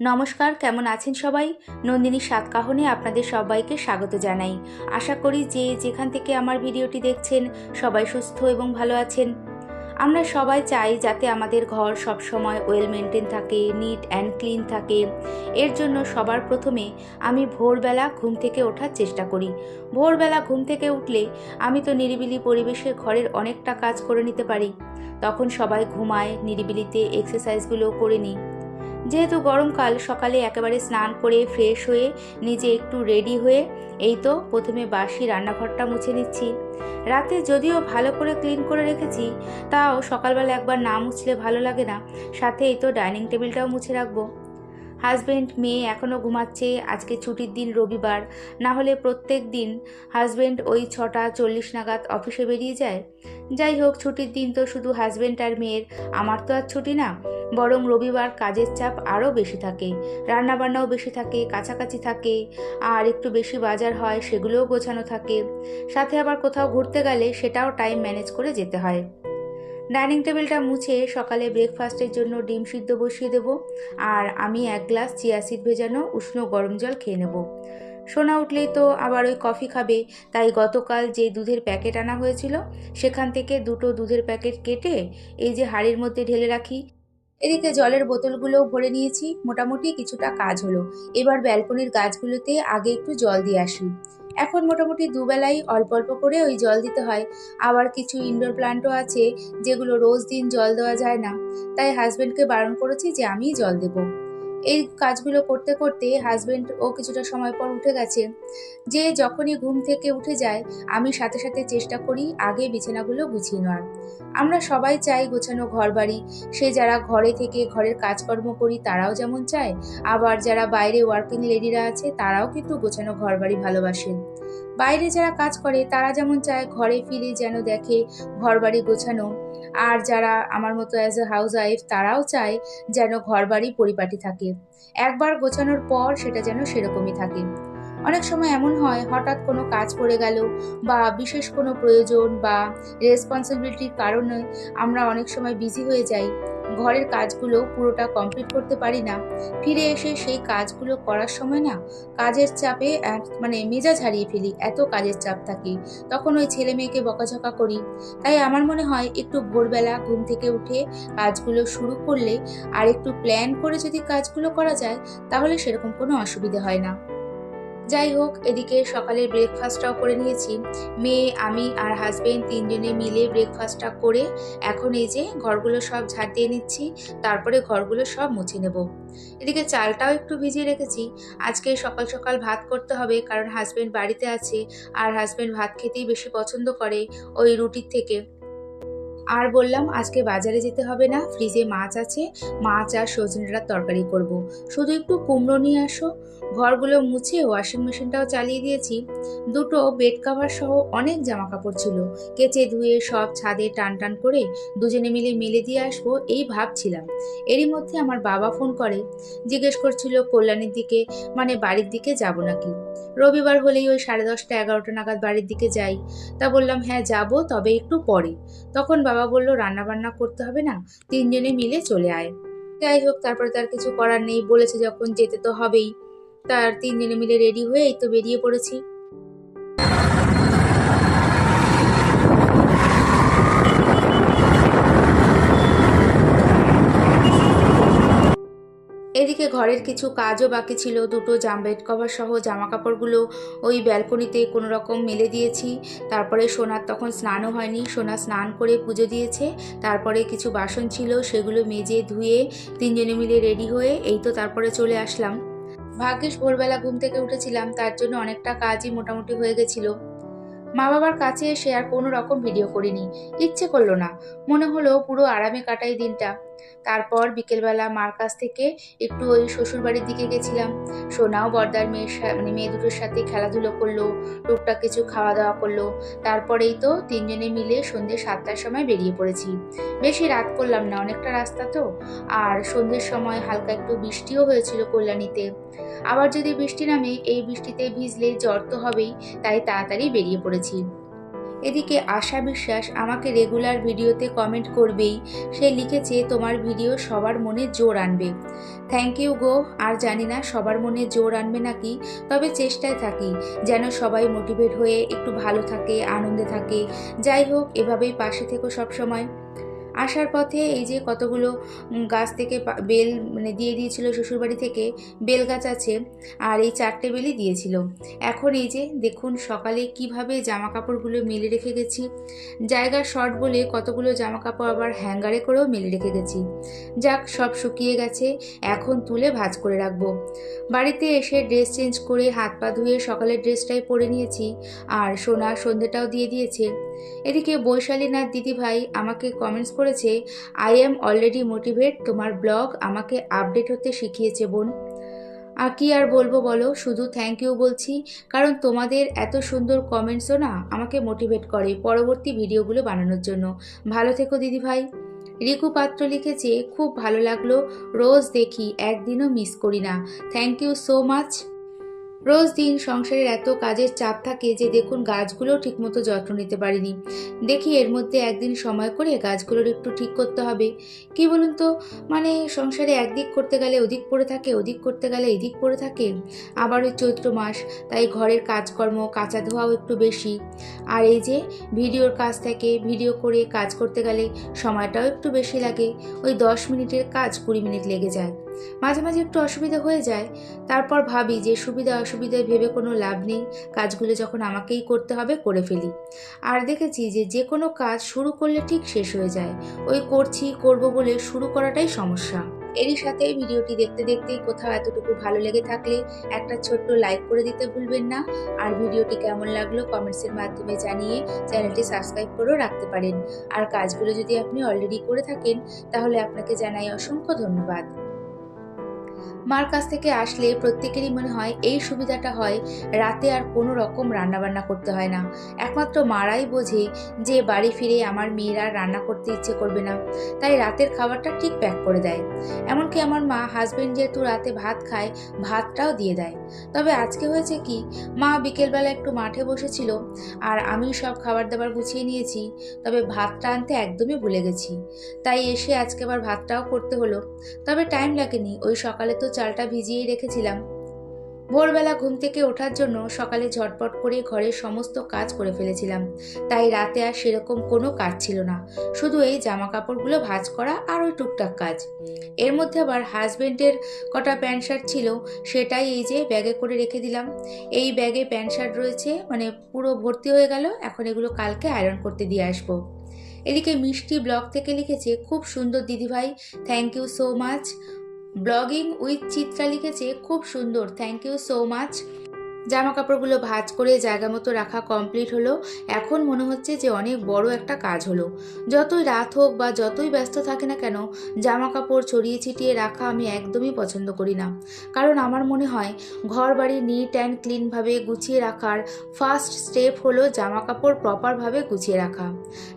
নমস্কার, কেমন আছেন সবাই? নন্দিনী সাতকাহনে আপনাদের সবাইকে স্বাগত জানাই। আশা করি যে যেখান থেকে আমার ভিডিওটি দেখছেন, সবাই সুস্থ এবং ভালো আছেন। আমরা সবাই চাই যাতে আমাদের ঘর সবসময় ওয়েল মেনটেন থাকে নিট অ্যান্ড ক্লিন থাকে। এর জন্য সবার প্রথমে আমি ভোরবেলা ঘুম থেকে ওঠার চেষ্টা করি। ভোরবেলা ঘুম থেকে উঠলে আমি তো নিরিবিলি পরিবেশে ঘরের অনেকটা কাজ করে নিতে পারি। তখন সবাই ঘুমায়, নিরিবিলিতে এক্সারসাইজগুলো করে নিই। যেহেতু গরমকাল সকালে একেবারে স্নান করে ফ্রেশ হয়ে নিজে একটু রেডি হয়ে এই তো প্রথমে বাসি রান্নাঘরটা মুছে নিচ্ছি। রাতে যদিও ভালো করে ক্লিন করে রেখেছি, তাও সকালবেলা একবার না মুছলে ভালো লাগে না। সাথে এই তো ডাইনিং টেবিলটাও মুছে রাখব। হাজব্যান্ড মেয়ে এখনও ঘুমাচ্ছে, আজকে ছুটির দিন রবিবার। না হলে প্রত্যেক দিন হাজব্যান্ড ওই ছটা চল্লিশ নাগাদ অফিসে বেরিয়ে যায়। যাই হোক, ছুটির দিন তো শুধু হাজব্যান্ড আর মেয়ের। আমার তো আর ছুটি না, বরং রবিবার কাজের চাপ আরও বেশি থাকে। রান্নাবান্নাও বেশি থাকে, কাছাকাছি থাকে, আর একটু বেশি বাজার হয়, সেগুলোও গোছানো থাকে। সাথে আবার কোথাও ঘুরতে গেলে সেটাও টাইম ম্যানেজ করে যেতে হয়। ডাইনিং টেবিলটা মুছে সকালে ব্রেকফাস্টের জন্য ডিম সিদ্ধ বসিয়ে দেব আর আমি এক গ্লাস চিয়া চিয়াসিড ভেজানো উষ্ণ গরম জল খেয়ে নেব। সোনা উঠলেই তো আবার ওই কফি খাবে, তাই গতকাল যে দুধের প্যাকেট আনা হয়েছিল, সেখান থেকে দুটো দুধের প্যাকেট কেটে এই যে হাড়ির মধ্যে ঢেলে রাখি, এদিকে জলের বোতলগুলোও ভরে নিয়েছি, মোটামুটি কিছুটা কাজ হলো। এবার ব্যালকনির গাছগুলোতে আগে একটু জল দিয়ে আসি। এখন মোটামুটি দুবেলাই অল্প অল্প করে ওই জল দিতে হয়। আবার কিছু ইনডোর প্লান্টও আছে যেগুলো রোজ দিন জল দেওয়া যায় না। তাই হাজব্যান্ডকে বারণ করেছি যে আমি জল দেবো। এই কাজগুলো করতে করতে হাজব্যান্ড ও কিছুটা সময় পর উঠে গেছে। যে যখনই ঘুম থেকে উঠে যায়, আমি সাথে সাথে চেষ্টা করি আগে বিছানাগুলো গুছিয়ে নেওয়ার। আমরা সবাই চাই গোছানো ঘর বাড়ি সে যারা ঘরে থেকে ঘরের কাজকর্ম করি, তারাও যেমন চায়। আবার যারা বাইরে ওয়ার্কিং লেডিরা আছে, তারাও কিন্তু গোছানো ঘর বাড়ি ভালোবাসেন বাইরে যারা কাজ করে, তারা যেমন চায় ঘরে ফিরে যেন দেখে ঘর বাড়ি গোছানো। আর যারা আমার মতো অ্যাজ এ হাউস ওয়াইফ তারাও চায় যেন ঘর বাড়ি পরিপাটি থাকে। একবার গোছানোর পর সেটা যেন সেরকমই থাকে। অনেক সময় এমন হয়, হঠাৎ কোনো কাজ পড়ে গেল বা বিশেষ কোনো প্রয়োজন বা রেসপন্সিবিলিটির কারণে আমরা অনেক সময় বিজি হয়ে যাই। ঘরের কাজগুলো পুরোটা কমপ্লিট করতে পারি না। ফিরে এসে সেই কাজগুলো করার সময় না, কাজের চাপে মানে মেজাজ হারিয়ে ফেলি, এত কাজের চাপ থাকে। তখন ওই ছেলে মেয়েকে বকাঝকা করি। তাই আমার মনে হয় একটু ভোরবেলা ঘুম থেকে উঠে কাজগুলো শুরু করলে আর একটু প্ল্যান করে যদি কাজগুলো করা যায়, তাহলে সেরকম কোনো অসুবিধা হয় না। যাই হোক এদিকে সকালের ব্রেকফাস্টটাও করে নিয়েছি। মেয়ে, আমি আর হাজবেন্ড তিনজনে মিলে ব্রেকফাস্টটা করে এখন এই যে ঘরগুলো সব ঝাড় দিয়ে নিচ্ছি, তারপরে ঘরগুলো সব মুছে নেব। এদিকে চালটাও একটু ভিজিয়ে রেখেছি। আজকে সকাল সকাল ভাত করতে হবে, কারণ হাজবেন্ড বাড়িতে আছে, আর হাজবেন্ড ভাত খেতেই বেশি পছন্দ করে ওই রুটির থেকে। আর বললাম, আজকে বাজারে যেতে হবে না, ফ্রিজে মাছ আছে, মাছ আর সজনেটার তরকারি করব। শুধু একটু কুমড়ো নিয়ে আসো। ঘরগুলো মুছে ওয়াশিং মেশিনটাও চালিয়ে দিয়েছি। দুটো বেড কাভার সহ অনেক জামা কাপড় ছিল। কেচে ধুয়ে সব ছাদে টান টান করে দুজনে মিলে মেলে দিয়ে আসব এই ভাবছিলাম। এরই মধ্যে আমার বাবা ফোন করে, জিজ্ঞেস করছিল কল্যাণীর দিকে মানে বাড়ির দিকে যাব নাকি? রবিবার হলেই ওই সাড়ে দশটা, এগারোটা নাগাদ বাড়ির দিকে যাই। তা বললাম হ্যাঁ যাব, তবে একটু পরে। তখন বাবা বলল রান্না বান্না করতে হবে না, তিনজনে মিলে চলে আয়। যাই হোক, তারপরে তার কিছু করার নেই, বলেছে যখন যেতে তো হবেই। তার তিনজনে মিলে রেডি হয়ে এই তো বেরিয়ে পড়েছি। এদিকে ঘরের কিছু কাজও বাকি ছিল। দুটো জাম বেড কভার সহ জামা কাপড়গুলো ওই ব্যালকনিতে কোনো রকম মেলে দিয়েছি। তারপরে সোনার তখন স্নানও হয়নি। সোনা স্নান করে পুজো দিয়েছে। তারপরে কিছু বাসন ছিল, সেগুলো মেজে ধুয়ে তিনজনে মিলে রেডি হয়ে এই তো তারপরে চলে আসলাম। ভাগ্যিস ভোরবেলা ঘুম থেকে উঠেছিলাম, তার জন্য অনেকটা কাজই মোটামুটি হয়ে গেছিল। মা বাবার কাছে এসে আর কোনো রকম ভিডিও করিনি। ইচ্ছে করল না। মনে হলো পুরো আরামে কাটাই দিনটা। তারপর বিকেলবেলা মার কাছ থেকে একটু ওই শ্বশুরবাড়ির দিকে গেছিলাম। সোনাও বর্দার মেয়ের মানে মেয়ে দুটোর সাথে খেলাধুলো করল, টুকটাক কিছু খাওয়া দাওয়া করল। তারপরেই তো তিনজনে মিলে সন্ধ্যে সাতটার সময় বেরিয়ে পড়েছি। বেশি রাত করলাম না, অনেকটা রাস্তা তো। আর সন্ধ্যের সময় হালকা একটু বৃষ্টিও হয়েছিল কল্যাণীতে। আবার যদি বৃষ্টি নামে এই বৃষ্টিতে ভিজলে জ্বর তো হবেই, তাই তাড়াতাড়ি বেরিয়ে পড়েছি। এদিকে আশা বিশ্বাস আমাকে রেগুলার ভিডিওতে কমেন্ট করবেই, সে লিখেছে, তোমার ভিডিও সবার মনে জোর আনবে। থ্যাংক ইউ গো, আর জানি না সবার মনে জোর আনবে নাকি, তবে চেষ্টায় থাকি, যেন সবাই মোটিভেট হয়ে একটু ভালো থাকে, আনন্দে থাকে। যাই হোক, এভাবেই পাশে থেকো সবসময়। আসার পথে এই যে কতগুলো গাছ থেকে বেল মানে দিয়ে দিয়েছিল শ্বশুরবাড়ি থেকে, বেল গাছ আছে, আর এই চারটে বেলই দিয়েছিল। এখন এই যে দেখুন সকালে কীভাবে জামা কাপড়গুলো মেলে রেখে গেছি। জায়গা শর্ট বলে কতগুলো জামা কাপড় আবার হ্যাঙ্গারে করেও মেলে রেখে গেছি। যাক, সব শুকিয়ে গেছে, এখন তুলে ভাজ করে রাখব। বাড়িতে এসে ড্রেস চেঞ্জ করে হাত পা ধুয়ে সকালের ড্রেসটাই পরে নিয়েছি, আর সোনা সন্ধেটাও দিয়ে দিয়েছে। এদিকে বৈশালীনাথ দিদিভাই আমাকে কমেন্টস করেছে আই এম অলরেডি মোটিভেট তোমার ব্লগ আমাকে আপডেট হতে শিখিয়েছে বোন। আর কি আর বলব বলো, শুধু থ্যাংক ইউ বলছি, কারণ তোমাদের এত সুন্দর কমেন্টসও না আমাকে মোটিভেট করে পরবর্তী ভিডিওগুলো বানানোর জন্য। ভালো থেকো দিদিভাই। রিকু পাত্র লিখেছে, খুব ভালো লাগল, রোজ দেখি, একদিনও মিস করি না। থ্যাংক ইউ সো মাচ রোজ দিন সংসারের এত কাজের চাপ থাকে যে দেখুন গাছগুলোও ঠিকমতো যত্ন নিতে পারিনি। দেখি এর মধ্যে একদিন সময় করে গাছগুলোর একটু ঠিক করতে হবে। কি বলুন তো? মানে সংসারে একদিক করতে গেলে ওদিক পড়ে থাকে, ওদিক করতে গেলে এদিক পড়ে থাকে। আবার ওই চৈত্র মাস, তাই ঘরের কাজকর্ম, কাঁচা ধোয়াও একটু বেশি। আর এই যে ভিডিওর কাজ থেকে ভিডিও করে কাজ করতে গেলে সময়টাও একটু বেশি লাগে। ওই দশ মিনিটের কাজ কুড়ি মিনিট লেগে যায়। মাঝে মাঝে একটু অসুবিধা হয়ে যায়। তারপর ভাবি যে সুবিধা অসুবিধায় ভেবে কোনো লাভ নেই। কাজগুলো যখন আমাকেই করতে হবে করে ফেলি। আর দেখেছি যে যে কোনো কাজ শুরু করলে ঠিক শেষ হয়ে যায়। ওই করছি, করব বলে শুরু করাটাই সমস্যা। এরই সাথে ভিডিওটি দেখতে দেখতেই কোথাও এতটুকু ভালো লেগে থাকলে একটা ছোট্ট লাইক করে দিতে ভুলবেন না। আর ভিডিওটি কেমন লাগল কমেন্টসের মাধ্যমে জানিয়ে চ্যানেলটি সাবস্ক্রাইব করেও রাখতে পারেন। আর কাজগুলো যদি আপনি অলরেডি করে থাকেন, তাহলে আপনাকে জানাই অসংখ্য ধন্যবাদ। মার কাছ থেকে আসলে প্রত্যেকেরই মনে হয় এই সুবিধাটা হয় রাতে আর কোনো রকম রান্নাবান্না করতে হয় না। একমাত্র মারাই বোঝে যে বাড়ি ফিরে আমার মেয়েরা রান্না করতে ইচ্ছে করবে না, তাই রাতের খাবারটা ঠিক প্যাক করে দেয়। এমনকি আমার মা হাজবেন্ড যেহেতু রাতে ভাত খায়, ভাতটাও দিয়ে দেয়। তবে আজকে হয়েছে কি, মা বিকেলবেলা একটু মাঠে বসেছিল আর আমি সব খাবার দাবার গুছিয়ে নিয়েছি, তবে ভাতটা আনতে একদমই ভুলে গেছি। তাই এসে আজকে আবার ভাতটাও করতে হলো। তবে টাইম লাগেনি, ওই সকালে তো চালটা ভিজিয়েই রেখেছিলাম। ভোরবেলা ঘুম থেকে ওঠার জন্য সকালে ঝটপট করে ঘরের সমস্ত কাজ করে ফেলেছিলাম। তাই রাতে আর সেরকম কোনো কাজ ছিল না। শুধু এই জামা কাপড়গুলো ভাজ করা আর ওই টুকটাক কাজ। এর মধ্যে আবার হাজবেন্ডের কটা প্যান্ট শার্ট ছিল, সেটাই এই যে ব্যাগে করে রেখে দিলাম। এই ব্যাগে প্যান্ট শার্ট রয়েছে মানে পুরো ভর্তি হয়ে গেল, এখন এগুলো কালকে আয়রন করতে দিয়ে আসব। এদিকে মিষ্টি ব্লগ থেকে লিখেছে, খুব সুন্দর দিদিভাই, thank you so much. Blogging with Chitra লিখেছে খুব সুন্দর থ্যাংক ইউ সো মাচ জামা কাপড়গুলো ভাঁজ করে জায়গা মতো রাখা কমপ্লিট হলো। এখন মনে হচ্ছে যে অনেক বড় একটা কাজ হলো। যতই রাত হোক বা যতই ব্যস্ত থাকে না কেন জামা কাপড় ছড়িয়ে ছিটিয়ে রাখা আমি একদমই পছন্দ করি না। কারণ আমার মনে হয় ঘর বাড়ি নিট অ্যান্ড ক্লিনভাবে গুছিয়ে রাখার ফার্স্ট স্টেপ হলো জামা কাপড় প্রপারভাবে গুছিয়ে রাখা।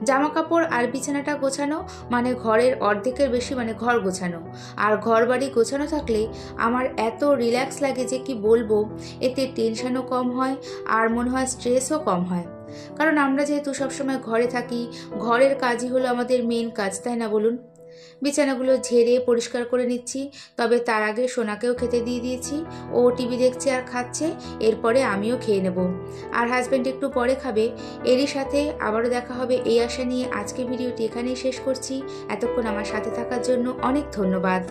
জামা কাপড় আর বিছানাটা গোছানো মানে ঘরের অর্ধেকের বেশি মানে ঘর গোছানো। আর ঘর বাড়ি গোছানো থাকলে আমার এত রিল্যাক্স লাগে যে কি বলব, এতে টেনশনও কম হয় আর মনে হয় স্ট্রেসও কম হয়। কারণ আমরা যেহেতু সবসময় ঘরে থাকি, ঘরের কাজই হলো আমাদের মেন কাজ, তাই না বলুন? বিছানাগুলো ঝেড়ে পরিষ্কার করে নিচ্ছি, তবে তার আগে সোনাকেও খেতে দিয়ে দিয়েছি। ও টিভি দেখছে আর খাচ্ছে, এরপরে আমিও খেয়ে নেব। আর হাজব্যান্ড একটু পরে খাবে। এরই সাথে আবারও দেখা হবে এই আশা নিয়ে। আজকে ভিডিওটি এখানেই শেষ করছি। এতক্ষণ আমার সাথে থাকার জন্য অনেক ধন্যবাদ।